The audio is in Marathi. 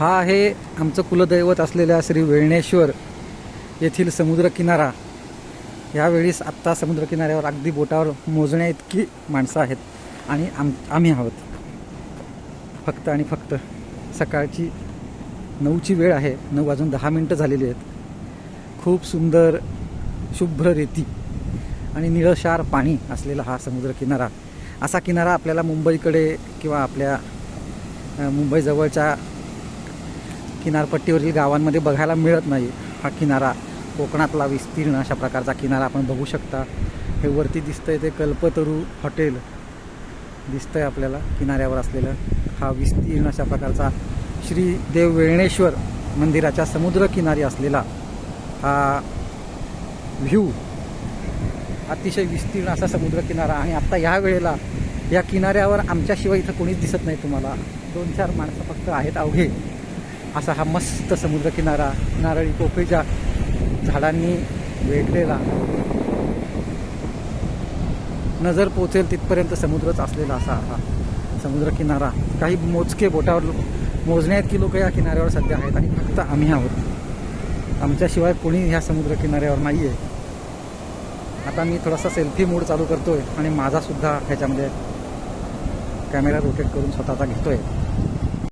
हा आहे आमचं कुलदैवत असलेल्या श्री वेळणेश्वर येथील समुद्रकिनारा. यावेळीस आत्ता समुद्रकिनाऱ्यावर अगदी बोटावर मोजण्या इतकी माणसं आहेत आणि आम आम्ही आहोत. फक्त आणि फक्त सकाळची नऊची वेळ आहे. नऊ वाजून दहा मिनटं झालेली आहेत. खूप सुंदर शुभ्र रेती आणि निळशार पाणी असलेला हा समुद्रकिनारा. असा किनारा आपल्याला मुंबईकडे किंवा आपल्या मुंबईजवळच्या किनारपट्टीवरील गावांमध्ये बघायला मिळत नाही. हा किनारा कोकणातला विस्तीर्ण अशा प्रकारचा किनारा आपण बघू शकता. हे वरती दिसतंय ते कल्पतरू हॉटेल. दिसतंय आपल्याला किनाऱ्यावर असलेलं. हा विस्तीर्ण अशा प्रकारचा श्री देव वेळणेश्वर मंदिराच्या समुद्रकिनारी असलेला हा व्ह्यू. अतिशय विस्तीर्ण असा समुद्रकिनारा आणि आत्ता ह्या वेळेला या किनाऱ्यावर आमच्याशिवाय इथं कोणीच दिसत नाही तुम्हाला. दोन चार माणसं फक्त आहेत अवघे. असा हा मस्त समुद्रकिनारा नारळी पोफळीच्या झाडांनी वेढलेला. नजर पोचेल तिथपर्यंत समुद्रच असलेला असा हा समुद्रकिनारा काही मोजके बोटावर मोजण्या की लोक या किनाऱ्यावर सध्या आहेत आणि फक्त आम्ही आहोत. आमच्याशिवाय कोणी ह्या समुद्रकिनाऱ्यावर नाही आहे आता मी थोडासा सेल्फी मूड चालू करतोय आणि माझा सुद्धा ह्याच्यामध्ये कॅमेरा रोटेट करून स्वतःचा घेतोय.